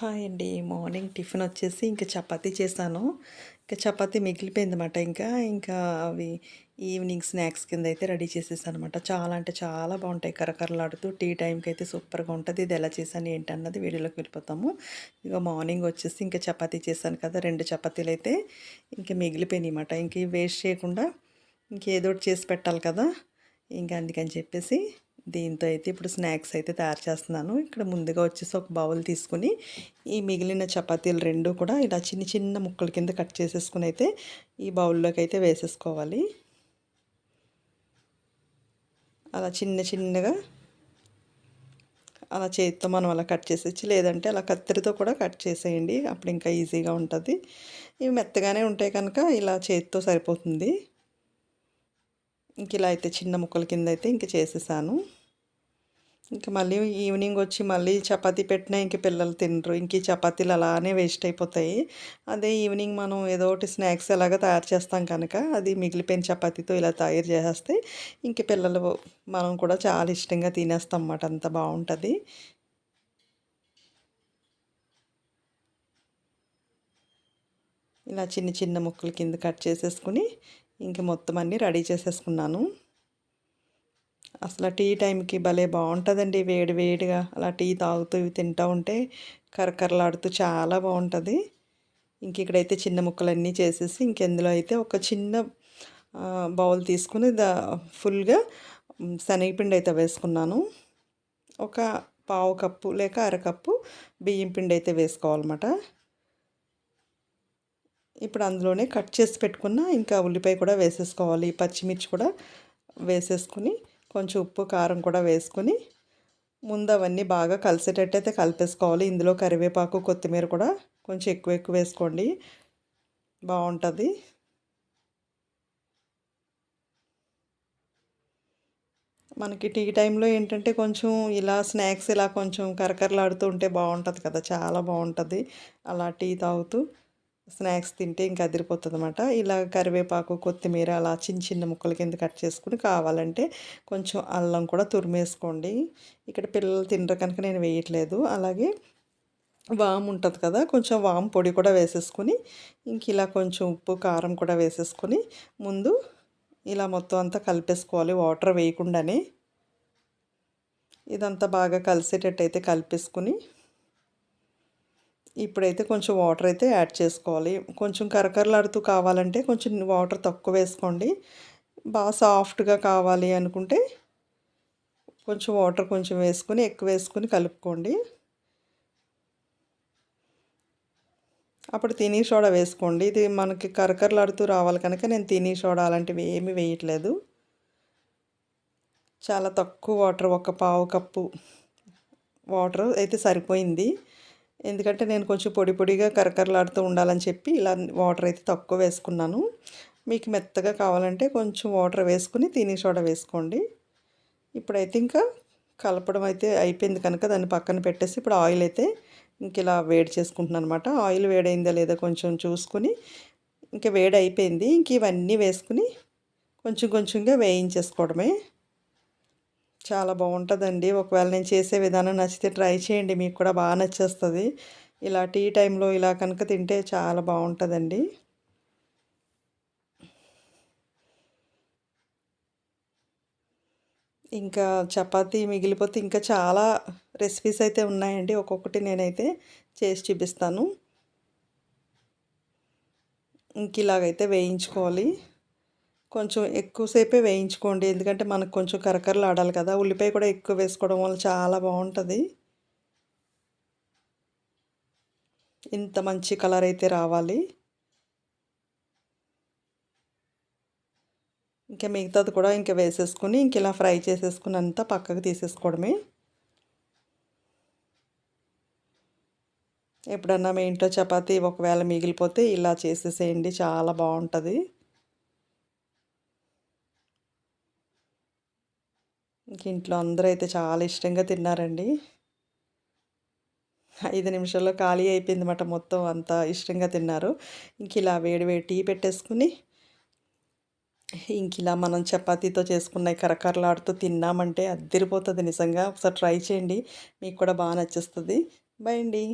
Hi అండి. Morning tiffin వచ్చేసి ఇంకా చపాతీ చేశాను. ఇంకా చపాతీ మిగిలిపోయింది అనమాట ఇంకా. ఇంకా అవి ఈవినింగ్ స్నాక్స్ కింద అయితే రెడీ చేసేసాను అనమాట చాలా అంటే చాలా బాగుంటాయి. కరకరలాడుతూ టీ టైంకి అయితే సూపర్గా ఉంటుంది. ఇది ఎలా చేశాను ఏంటన్నది వీడియోలోకి వెళ్ళిపోతాము. ఇక మార్నింగ్ వచ్చేసి ఇంకా చపాతీ చేశాను కదా రెండు చపాతీలు అయితే ఇంకా మిగిలిపోయినాయి అనమాట ఇంక వేస్ట్ చేయకుండా ఇంకేదో చేసి పెట్టాలి కదా. ఇంకా అందుకని చెప్పేసి దీంతో అయితే ఇప్పుడు స్నాక్స్ అయితే తయారు చేస్తున్నాను. ఇక్కడ ముందుగా వచ్చేసి ఒక బౌల్ తీసుకుని ఈ మిగిలిన చపాతీలు రెండు కూడా ఇలా చిన్న చిన్న ముక్కల కింద కట్ చేసేసుకుని అయితే ఈ బౌల్లోకి అయితే వేసేసుకోవాలి. అలా చిన్న చిన్నగా అలా చేతితో మనం అలా కట్ చేసేసి లేదంటే అలా కత్తిరితో కూడా కట్ చేసేయండి. అప్పుడు ఇంకా ఈజీగా ఉంటుంది. ఇవి మెత్తగానే ఉంటాయి కనుక ఇలా చేతితో సరిపోతుంది. ఇంక ఇలా అయితే చిన్న ముక్కల కింద అయితే ఇంక చేసేసాను. ఇంకా మళ్ళీ ఈవినింగ్ వచ్చి మళ్ళీ చపాతీ పెట్టినా ఇంక పిల్లలు తినరు. ఇంక చపాతీలు అలానే వేస్ట్ అయిపోతాయి. అదే ఈవినింగ్ మనం ఏదో ఒకటి స్నాక్స్ ఎలాగ తయారు చేస్తాం కనుక అది మిగిలిపోయిన చపాతీతో ఇలా తయారు చేసేస్తే ఇంక పిల్లలు మనం కూడా చాలా ఇష్టంగా తినేస్తాం అన్నమాట. అంత బాగుంటుంది. ఇలా చిన్న చిన్న ముక్కలు కింద కట్ చేసేసుకుని ఇంక మొత్తం అన్నీ రెడీ చేసేసుకున్నాను. అసలు టీ టైంకి భలే బాగుంటుందండి వేడి వేడిగా. అలా టీ తాగుతూ ఇవి తింటూ ఉంటే కరకరలాడుతూ చాలా బాగుంటుంది. ఇంక ఇక్కడైతే చిన్న ముక్కలన్నీ చేసేసి ఇంకెందులో అయితే ఒక చిన్న బౌల్ తీసుకుని దా ఫుల్గా శనగపిండి అయితే వేసుకున్నాను. ఒక పావు కప్పు లేక అరకప్పు బియ్యం పిండి అయితే వేసుకోవాలన్నమాట. ఇప్పుడు అందులోనే కట్ చేసి పెట్టుకున్న ఇంకా ఉల్లిపాయ కూడా వేసేసుకోవాలి పచ్చిమిర్చి కూడా వేసేసుకుని కొంచెం ఉప్పు కారం కూడా వేసుకొని ముందు అవన్నీ బాగా కలిసేటట్టయితే కలిపేసుకోవాలి. ఇందులో కరివేపాకు కొత్తిమీర కూడా కొంచెం ఎక్కువ ఎక్కువ వేసుకోండి. బాగుంటుంది. మనకి టీ టైంలో ఏంటంటే కొంచెం ఇలా స్నాక్స్ ఇలా కొంచెం కరకరలాడుతూ ఉంటే బాగుంటుంది కదా చాలా బాగుంటుంది. అలా టీ తాగుతూ స్నాక్స్ తింటే ఇంకా అదిరిపోతుంది అనమాట ఇలా కరివేపాకు కొత్తిమీర అలా చిన్న చిన్న ముక్కల కింద కట్ చేసుకుని కావాలంటే కొంచెం అల్లం కూడా తురిమేసుకోండి. ఇక్కడ పిల్లలు తినరు కనుక నేను వేయట్లేదు. అలాగే వామ్ ఉంటుంది కదా కొంచెం వామ్ పొడి కూడా వేసేసుకుని ఇంక ఇలా కొంచెం ఉప్పు కారం కూడా వేసేసుకొని ముందు ఇలా మొత్తం అంతా కలిపేసుకోవాలి. వాటర్ వేయకుండానే. ఇదంతా బాగా కలిసేటట్టు అయితే కలిపేసుకుని ఇప్పుడైతే కొంచెం వాటర్ అయితే యాడ్ చేసుకోవాలి. కొంచెం కరకరలాడుతూ కావాలంటే కొంచెం వాటర్ తక్కువ వేసుకోండి. బాగా సాఫ్ట్గా కావాలి అనుకుంటే కొంచెం వాటర్ కొంచెం వేసుకొని ఎక్కువ వేసుకొని కలుపుకోండి. అప్పుడు తినీ సోడా వేసుకోండి. ఇది మనకి కరకరలాడుతూ రావాలి కనుక నేను తినీ సోడా అలాంటివి ఏమీ వేయట్లేదు. చాలా తక్కువ వాటర్ ఒక పావు కప్పు వాటర్ అయితే సరిపోయింది. ఎందుకంటే నేను కొంచెం పొడి పొడిగా కరకరలాడుతూ ఉండాలని చెప్పి ఇలా వాటర్ అయితే తక్కువ వేసుకున్నాను. మీకు మెత్తగా కావాలంటే కొంచెం వాటర్ వేసుకుని తిని సోడా వేసుకోండి. ఇప్పుడైతే ఇంకా కలపడం అయితే అయిపోయింది కనుక దాన్ని పక్కన పెట్టేసి ఇప్పుడు ఆయిల్ అయితే ఇంక ఇలా వేడి చేసుకుంటున్నాను అనమాట ఆయిల్ వేడైందా లేదా కొంచెం చూసుకుని ఇంకా వేడి అయిపోయింది. ఇంక ఇవన్నీ వేసుకుని కొంచెం కొంచెంగా వేయించేసుకోవడమే. చాలా బాగుంటుందండి. ఒకవేళ నేను చేసే విధానం నచ్చితే ట్రై చేయండి. మీకు కూడా బాగా నచ్చేస్తుంది. ఇలా టీ టైంలో ఇలా కనుక తింటే చాలా బాగుంటుందండి. ఇంకా చపాతీ మిగిలిపోతే ఇంకా చాలా రెసిపీస్ అయితే ఉన్నాయండి. ఒక్కొక్కటి నేనైతే చేసి చూపిస్తాను. ఇంక ఇలాగైతే వేయించుకోవాలి. కొంచెం ఎక్కువసేపే వేయించుకోండి. ఎందుకంటే మనకు కొంచెం కరకరలు ఆడాలి కదా. ఉల్లిపాయ కూడా ఎక్కువ వేసుకోవడం వల్ల చాలా బాగుంటుంది. ఇంత మంచి కలర్ అయితే రావాలి. ఇంకా మిగతాది కూడా ఇంకా వేసేసుకుని ఇంక ఇలా ఫ్రై చేసేసుకుని అంతా పక్కకు తీసేసుకోవడమే. ఎప్పుడన్నా మీ ఇంట్లో చపాతీ ఒకవేళ మిగిలిపోతే ఇలా చేసేసేయండి. చాలా బాగుంటుంది. ఇంక ఇంట్లో అందరూ అయితే చాలా ఇష్టంగా తిన్నారండి. ఐదు నిమిషాల్లో ఖాళీ అయిపోయింది మాట మొత్తం అంతా ఇష్టంగా తిన్నారు. ఇంక ఇలా వేడి వేడి టీ పెట్టేసుకుని ఇంక ఇలా మనం చపాతీతో చేసుకున్న కరకరలాడుతూ తిన్నామంటే అద్దరిపోతుంది నిజంగా. ఒకసారి ట్రై చేయండి. మీకు కూడా బాగా నచ్చేస్తుంది. బై అండి.